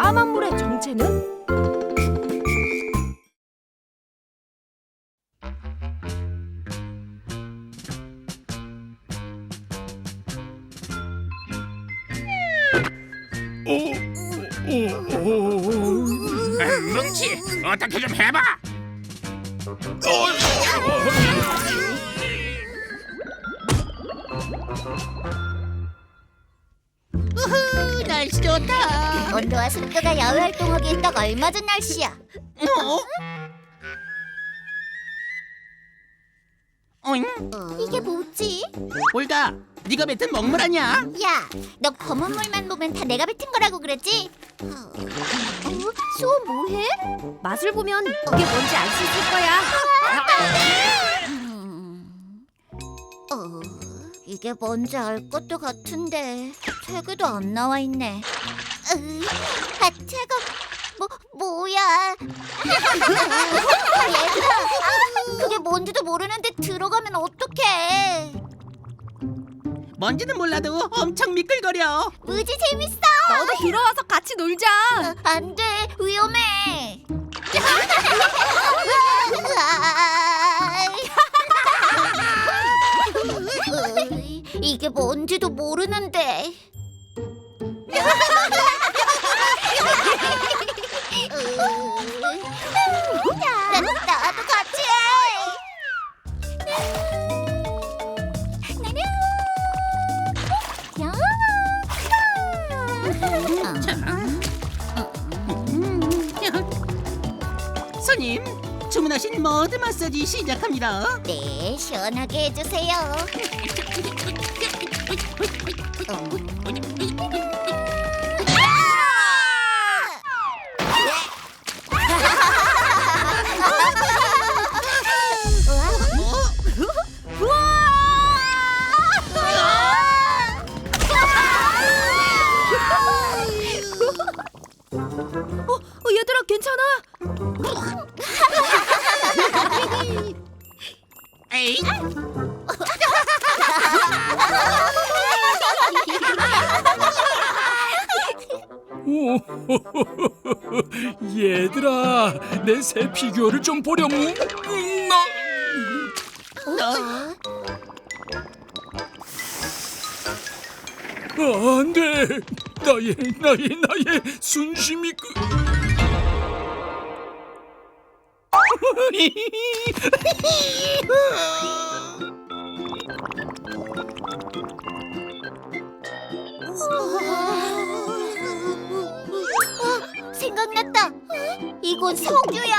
까만 물의 정체는? 음, 뭉치 어떻게 좀 해봐. 날씨 좋다. 온도와 습도가 야외 활동하기에 딱 알맞은 날씨야. 어? 어잉? 이게 뭐지? 올가, 네가 뱉은 먹물 아니야? 야, 너 검은 물만 보면 다 내가 뱉은 거라고 그러지? 어, 수호 뭐해? 맛을 보면 이게 뭔지 알 수 있을 거야. 음, 어, 이게 뭔지 알 것도 같은데 책에도 안 나와 있네. 으, 아, 책은 뭐 뭐야? 얘들아, 그게 뭔지도 모르는데 들어가면 어떡해? 뭔지는 몰라도 엄청 미끌거려. 무지 재밌어. 너도 들어와서 같이 놀자. 안 돼, 위험해. 이, 이게 뭔지도 모르는데. 나, 나도 같이 해. 손님, 주문하신 머드 마사지 시작합니다. 네, 시원하게 해주세요. 어, 얘들아 괜찮아? 오, 얘들아, 내 새 피규어를 좀 보렴. 음, 나... 아, 안 돼. 나의, 나의, 나의 순심이 그... 생각났다. 이건 석유야.